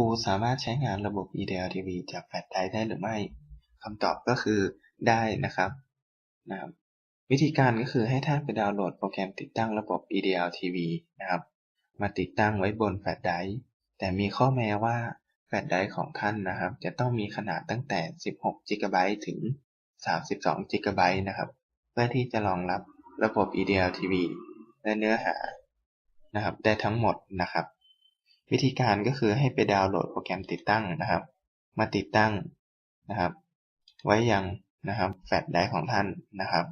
ครูสามารถใช้งานระบบ EDL TV จากแฟลชไดรฟ์ได้หรือไม่คำตอบก็คือได้นะครับนะครับ วิธีการก็คือให้ท่านไปดาวน์โหลดโปรแกรมติดตั้งระบบ EDL TV นะครับ มาติดตั้งไว้บนแฟลชไดรฟ์แต่มีข้อแม้ว่าแฟลชไดรฟ์ของท่านนะครับ จะต้องมีขนาดตั้งแต่ 16 GB ถึง 32 GB นะครับ เพื่อที่จะรองรับระบบ EDL TV และเนื้อหานะครับ ได้ทั้งหมดนะครับ วิธีการก็คือให้ไปดาวน์โหลดโปรแกรมติดตั้งนะครับ มาติดตั้งนะครับ ไว้ยังนะครับแฟลชไดรฟ์ของท่านนะครับ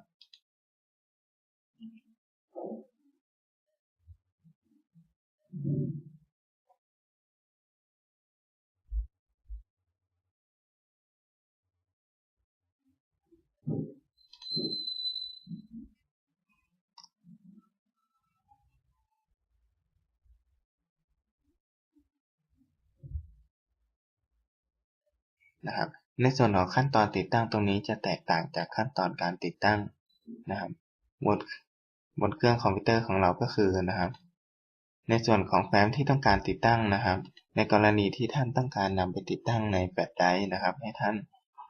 นะครับ ในส่วนของขั้นตอนติดตั้งตรงนี้จะแตกต่างจากขั้นตอนการติดตั้งนะครับบนบนเครื่องคอมพิวเตอร์ของเราก็คือนะครับ ในส่วนของแฟ้มที่ต้องการติดตั้งนะครับ ในกรณีที่ท่านต้องการนำไปติดตั้งในแฟลชไดร์นะครับ ให้ท่าน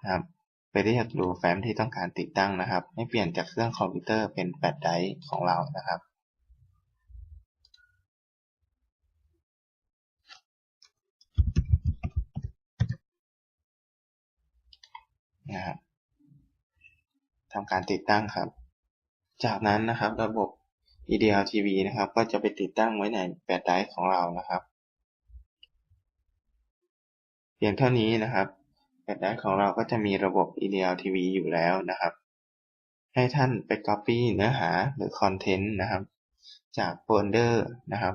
นะครับไปเรียกดูแฟ้มที่ต้องการติดตั้งนะครับ ให้เปลี่ยนจากเครื่องคอมพิวเตอร์เป็นแฟลชไดร์ของเรานะครับ นะครับทำการติดตั้งครับ จากนั้นนะครับระบบ EDL TV นะครับ ก็จะไปติดตั้งไว้ในแฟลชไดร์ของเรานะครับ เพียงเท่านี้นะครับแฟลชไดร์ของเราก็จะมีระบบ EDL TV อยู่แล้วนะครับ ให้ท่านไป Copy เนื้อหาหรือ Content นะครับ จากโฟลเดอร์นะครับ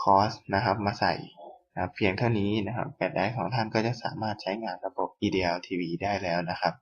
Course นะครับมาใส่นะเพียงเท่านี้นะครับแฟลชไดร์ของท่านก็จะสามารถใช้งานระบบ EDL TV ได้แล้วนะครับ